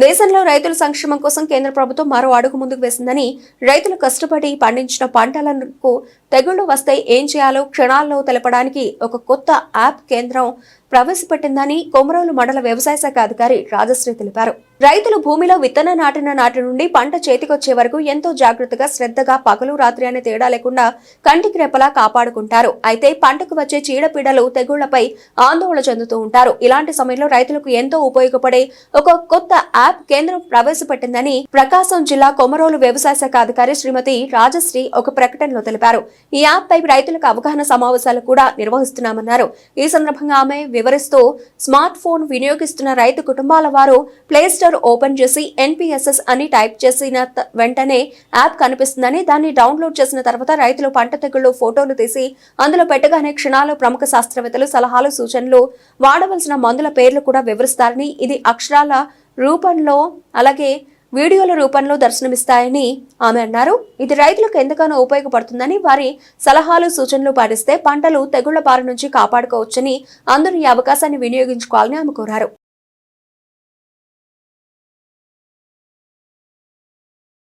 దేశంలో రైతుల సంక్షేమం కోసం కేంద్ర ప్రభుత్వం మరో అడుగు ముందుకు వేసిందని రైతులు కష్టపడి పండించిన పంటలకు తెగుళ్ళు వస్తే ఏం చేయాలో క్షణాల్లో తెలపడానికి ఒక కొత్త యాప్ కేంద్రం ప్రవేశపెట్టిందని కొమరోలు మండల వ్యవసాయ శాఖ అధికారి రాజశ్రీ తెలిపారు. రైతులు భూమిలో విత్తన నాటిన నాటి నుండి పంట చేతికొచ్చే వరకు ఎంతో జాగ్రత్తగా శ్రద్ధగా పగలు రాత్రి అనే తేడా లేకుండా కంటికి రెప్పలా కాపాడుకుంటారు. అయితే పంటకు వచ్చే చీడపీడలు తెగుళ్ళపై ఆందోళన చెందుతూ ఉంటారు. ఇలాంటి సమయంలో రైతులకు ఎంతో ఉపయోగపడే ఒక కొత్త యాప్ కేంద్రం ప్రవేశపెట్టిందని ప్రకాశం జిల్లా కొమరోలు వ్యవసాయ శాఖ అధికారి శ్రీమతి రాజశ్రీ ఒక ప్రకటనలో తెలిపారు. ఈ యాప్ పై రైతులకు అవగాహన సమావేశాలు కూడా నిర్వహిస్తున్నామన్నారు. ఈ సందర్భంగా ఆమె వివరిస్తూ స్మార్ట్ ఫోన్ వినియోగిస్తున్న రైతు కుటుంబాల వారు ప్లే స్టోర్ ఓపెన్ చేసి ఎన్పిఎస్ఎస్ అని టైప్ చేసిన వెంటనే యాప్ కనిపిస్తుందని దాన్ని డౌన్లోడ్ చేసిన తర్వాత రైతులు పంట తెగుళ్ళు ఫోటోలు తీసి అందులో పెట్టగానే క్షణాలు ప్రముఖ శాస్త్రవేత్తలు సలహాలు సూచనలు వాడవలసిన మందుల పేర్లు కూడా వివరిస్తారని ఇది అక్షరాల రూపంలో అలాగే వీడియోల రూపంలో దర్శనమిస్తాయని ఆమె అన్నారు. ఇది రైతులకు ఎంతగానో ఉపయోగపడుతుందని వారి సలహాలు సూచనలు పాటిస్తే పంటలు తెగుళ్ళ బారి నుంచి కాపాడుకోవచ్చని అందరూ ఈ అవకాశాన్ని వినియోగించుకోవాలని ఆమె కోరారు.